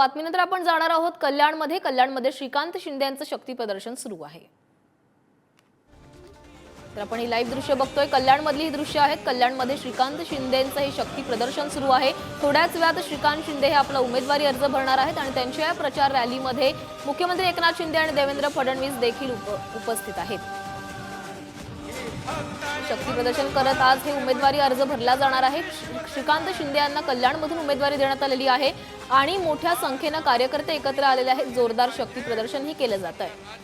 बातमीनंतर आपण जाणार आहोत. कल्याणमध्ये. कल्याणमध्ये श्रीकांत शिंदे यांचं शक्ती प्रदर्शन सुरू आहे. तर आपण ही लाईव्ह दृश्य बघतोय. कल्याणमधली ही दृश्य आहेत. कल्याणमध्ये श्रीकांत शिंदेचं हे शक्ती प्रदर्शन सुरू आहे. थोड्याच वेळात श्रीकांत शिंदे हे आपला उमेदवारी अर्ज भरणार आहेत आणि त्यांच्या या प्रचार रॅलीमध्ये मुख्यमंत्री एकनाथ शिंदे आणि देवेंद्र फडणवीस देखील उप- उपस्थित आहेत. शक्ती प्रदर्शन करत आज हे उमेदवारी अर्ज भरला जाणार आहे. श्रीकांत शिंदे यांना कल्याणमधून उमेदवारी देण्यात आलेली आहे आणि मोठ्या संख्येनं कार्यकर्ते एकत्र आलेले आहेत. जोरदार शक्ती प्रदर्शनही केलं जात आहे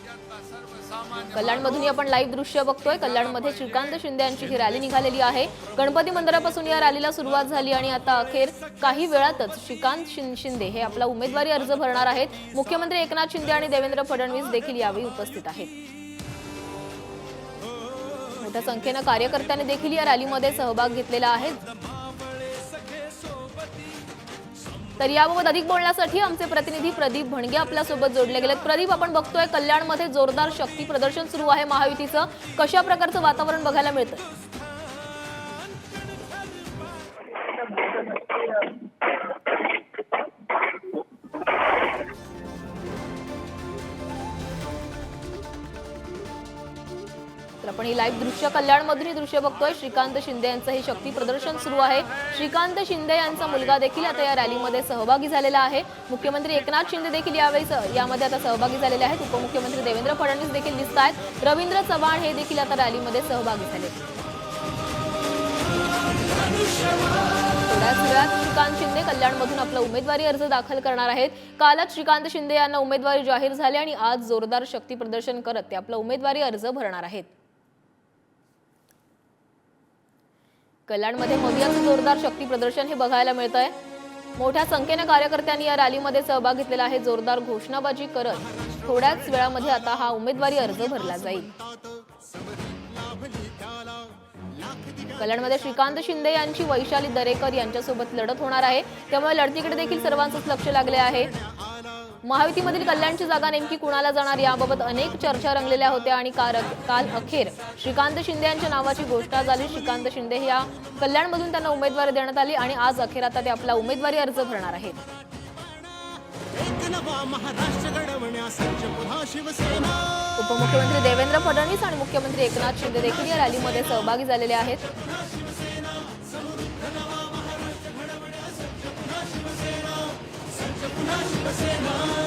कल्याणमधूनही आपण लाईव्ह दृश्य बघतोय. कल्याणमध्ये श्रीकांत शिंदे यांची ही रॅली निघालेली आहे. गणपती मंदिरापासून या रॅलीला सुरुवात झाली आणि आता अखेर काही वेळातच श्रीकांत शिंदे हे आपला उमेदवारी अर्ज भरणार आहेत. मुख्यमंत्री एकनाथ शिंदे आणि देवेंद्र फडणवीस देखील यावेळी उपस्थित आहेत. मोठ्या संख्येनं कार्यकर्त्यांनी देखील या रॅलीमध्ये सहभाग घेतलेला आहे. तर याबाबत अधिक बोलण्यासाठी आमचे प्रतिनिधी प्रदीप भणगे आपल्यासोबत जोडले गेलेत. प्रदीप आपण बघतोय कल्याणमध्ये जोरदार शक्ती प्रदर्शन सुरू आहे महायुतीचं. कशा प्रकारचं वातावरण बघायला मिळतं? मात्र आपण ही लाईव्ह दृश्य कल्याणमधून ही दृश्य बघतोय. श्रीकांत शिंदे यांचं हे शक्ती प्रदर्शन सुरू आहे. श्रीकांत शिंदे यांचा मुलगा देखील आता या रॅलीमध्ये सहभागी झालेला आहे. मुख्यमंत्री एकनाथ शिंदे देखील यावेळी यामध्ये आता सहभागी झालेले आहेत. उपमुख्यमंत्री देवेंद्र फडणवीस देखील दिसत आहेत. रवींद्र चव्हाण हे देखील आता रॅलीमध्ये सहभागी झाले. थोड्याच वेळात श्रीकांत शिंदे कल्याणमधून आपला उमेदवारी अर्ज दाखल करणार आहेत. कालच श्रीकांत शिंदे यांना उमेदवारी जाहीर झाली आणि आज जोरदार शक्ती प्रदर्शन करत ते आपला उमेदवारी अर्ज भरणार आहेत. कल्याणमध्ये मोदियांचं जोरदार शक्ती प्रदर्शन हे बघायला मिळत आहे मोठ्या संख्येनं कार्यकर्त्यांनी या रॅलीमध्ये सहभाग घेतलेला आहे. जोरदार घोषणाबाजी करत थोड्याच वेळामध्ये आता हा उमेदवारी अर्ज भरला जाईल. कल्याणमध्ये श्रीकांत शिंदे यांची वैशाली दरेकर यांच्यासोबत लढत होणार आहे. त्यामुळे लढतीकडे देखील सर्वांचंच लक्ष लागले आहे. महायुतीमधील कल्याणची जागा नेमकी कुणाला जाणार याबाबत अनेक चर्चा रंगलेल्या होत्या आणि काल अखेर श्रीकांत शिंदे यांच्या नावाची घोषणा झाली. श्रीकांत शिंदे या कल्याणमधून त्यांना उमेदवारी देण्यात आली आणि आज अखेर आता ते आपला उमेदवारी अर्ज भरणार आहेत. उपमुख्यमंत्री देवेंद्र फडणवीस आणि मुख्यमंत्री एकनाथ शिंदे देखील या रॅलीमध्ये सहभागी झालेले आहेत. Você não